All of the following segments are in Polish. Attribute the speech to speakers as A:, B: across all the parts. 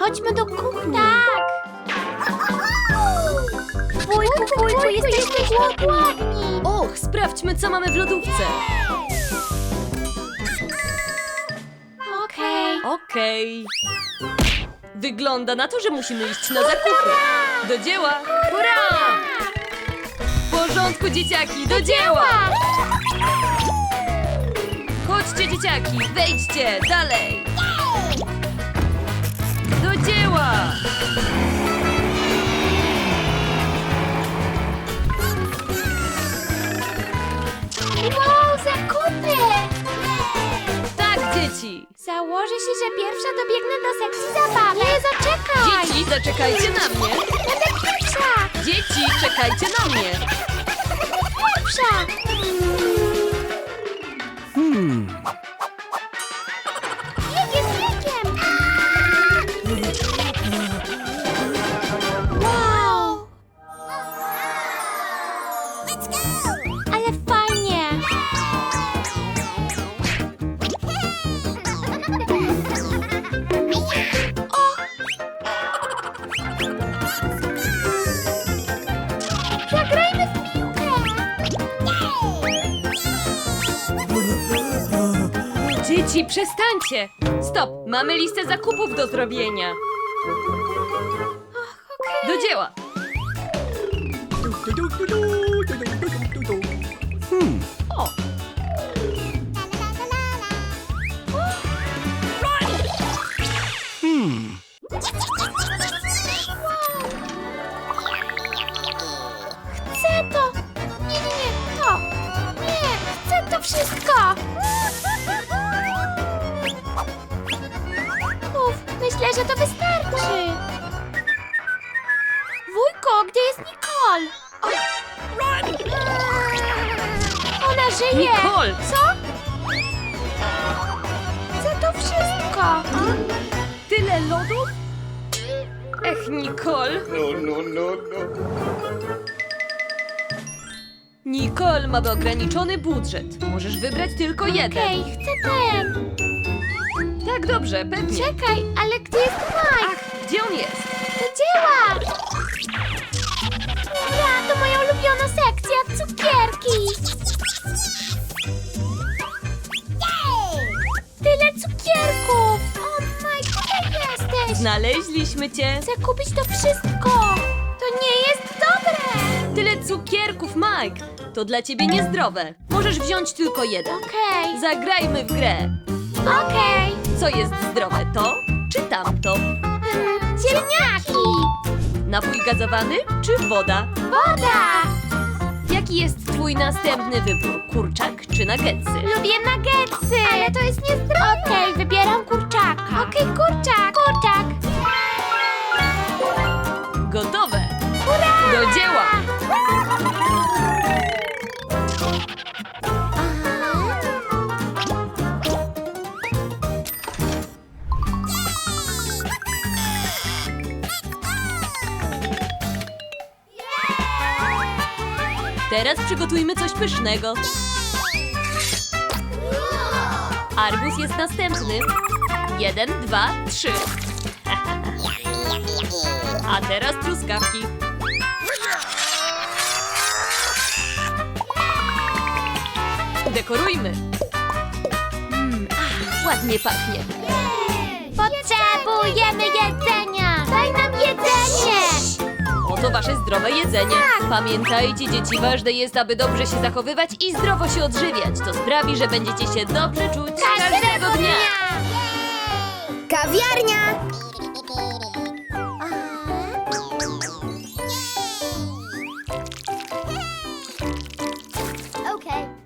A: Chodźmy do kuchni. Tak. Wujku, wujku, jesteśmy głodni.
B: Och, sprawdźmy, co mamy w lodówce.
A: Okej.
B: Okej. Wygląda na to, że musimy iść na zakupy. Do dzieła! Hurra! W porządku, dzieciaki, do dzieła! Chodźcie, dzieciaki, wejdźcie, dalej! Dzieła!
A: Wow, zakupy!
B: Tak, dzieci!
A: Założę się, że pierwsza dobiegnę do sekcji zabawek. Nie, zaczekaj!
B: Dzieci, zaczekajcie na mnie!
A: Będę pierwsza!
B: Dzieci, czekajcie na mnie!
A: Pierwsza! Bieg
B: Dzieci, przestańcie! Stop, mamy listę zakupów do zrobienia. Do dzieła! O!
A: Chcę gdzie jest Nicole? O, Ona żyje!
B: Nicole!
A: Co? Chcę to wszystko!
B: Tyle lodów? Ech, Nicole!
C: No, no, no, no.
B: Nicole, mamy ograniczony budżet. Możesz wybrać tylko jeden.
A: Okej, chcę ten!
B: Tak, dobrze, pewnie.
A: Czekaj, ale gdzie jest Mike?
B: Ach, gdzie on jest?
A: Do dzieła! Ulubiona sekcja, cukierki! Tyle cukierków! O, Mike, gdzie jesteś?
B: Znaleźliśmy cię.
A: Chcę kupić to wszystko! To nie jest dobre!
B: Tyle cukierków, Mike. To dla ciebie niezdrowe. Możesz wziąć tylko jeden.
A: Okej,
B: Zagrajmy w grę.
A: okej.
B: Co jest zdrowe, to czy tamto?
A: Hmm, Ziemniaki!
B: Napój gazowany czy woda?
A: Woda!
B: Jaki jest twój następny wybór? Kurczak czy nuggetsy?
A: Lubię nuggetsy! Ale to jest niezdrowe! Okej, wybieram kurczaka. Okej, kurczak!
B: Teraz przygotujmy coś pysznego. Arbuz jest następny. Jeden, dwa, trzy. A teraz truskawki. Dekorujmy. Mm, ach, ładnie pachnie.
A: Potrzebujemy jedzenia! Daj nam jedzenie!
B: Oto wasze zdrowe jedzenie. Pamiętajcie, dzieci, ważne jest, aby dobrze się zachowywać i zdrowo się odżywiać. To sprawi, że będziecie się dobrze czuć każdego dnia.
D: Kawiarnia!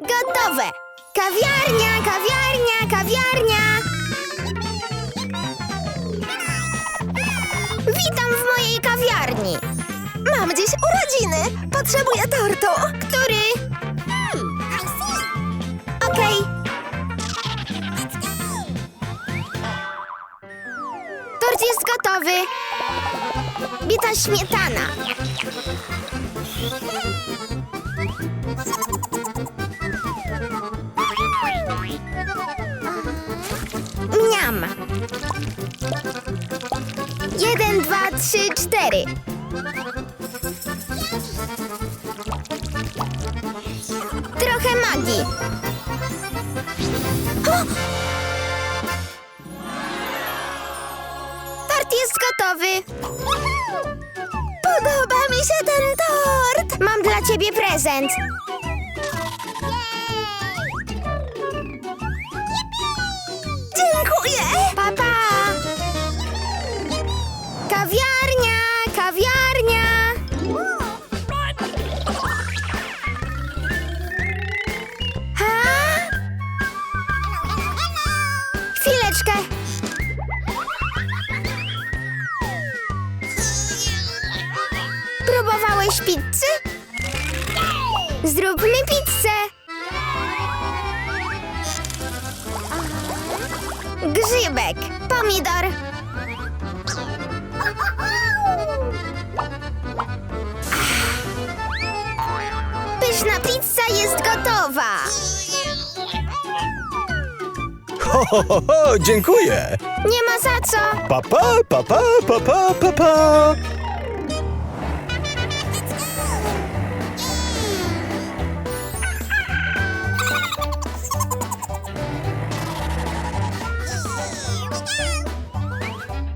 D: Gotowe! Kawiarnia, kawiarnia, kawiarnia! Dziś urodziny! Potrzebuję tortu! Który? Okej. Tort jest gotowy! Bita śmietana! Mniam! Jeden, dwa, trzy, cztery. Tort jest gotowy. Podoba mi się ten tort. Mam dla ciebie prezent. Zróbmy pizzę. Grzybek, pomidor. Pyszna pizza jest gotowa.
C: Ho, ho, ho, ho, dziękuję!
D: Nie ma za co.
C: Pa, pa, pa, pa, pa,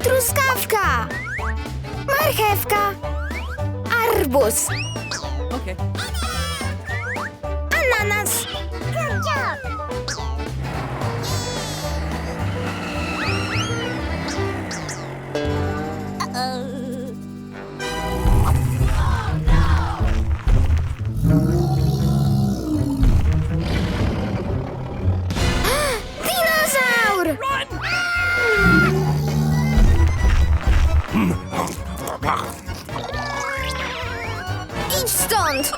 D: Truskawka. Marchewka. Arbuz.
B: Okej.
D: Ananas. Dinozaur! Chodź stąd!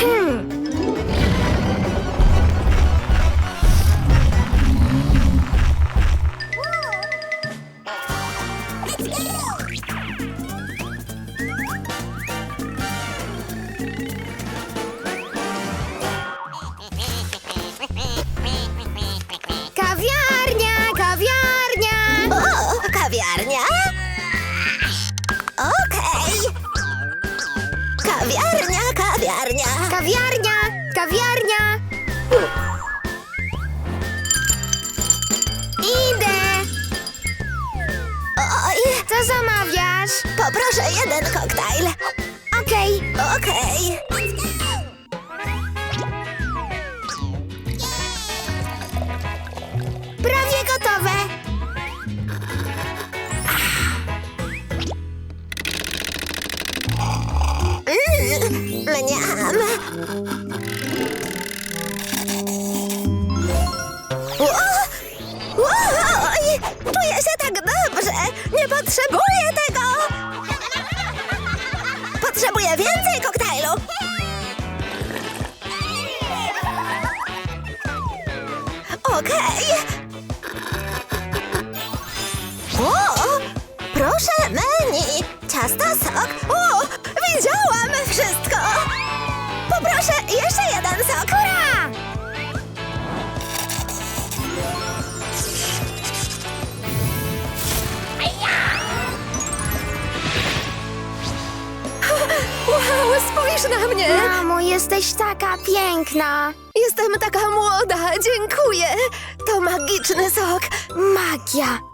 D: Hmm. Let's go! Kawiarnia? Okej. Kawiarnia, kawiarnia. Kawiarnia, kawiarnia. Idę. Oj, co zamawiasz? Poproszę jeden koktajl. Okej. Okej. Potrzebuję tego. Potrzebuję więcej koktajlu. Okej. O, proszę menu. Ciasta, sok. O, widziałam wszystko. Poproszę jeszcze jeden sok. Jesteś taka piękna.
A: Jestem taka młoda, dziękuję! To magiczny sok!
D: Magia.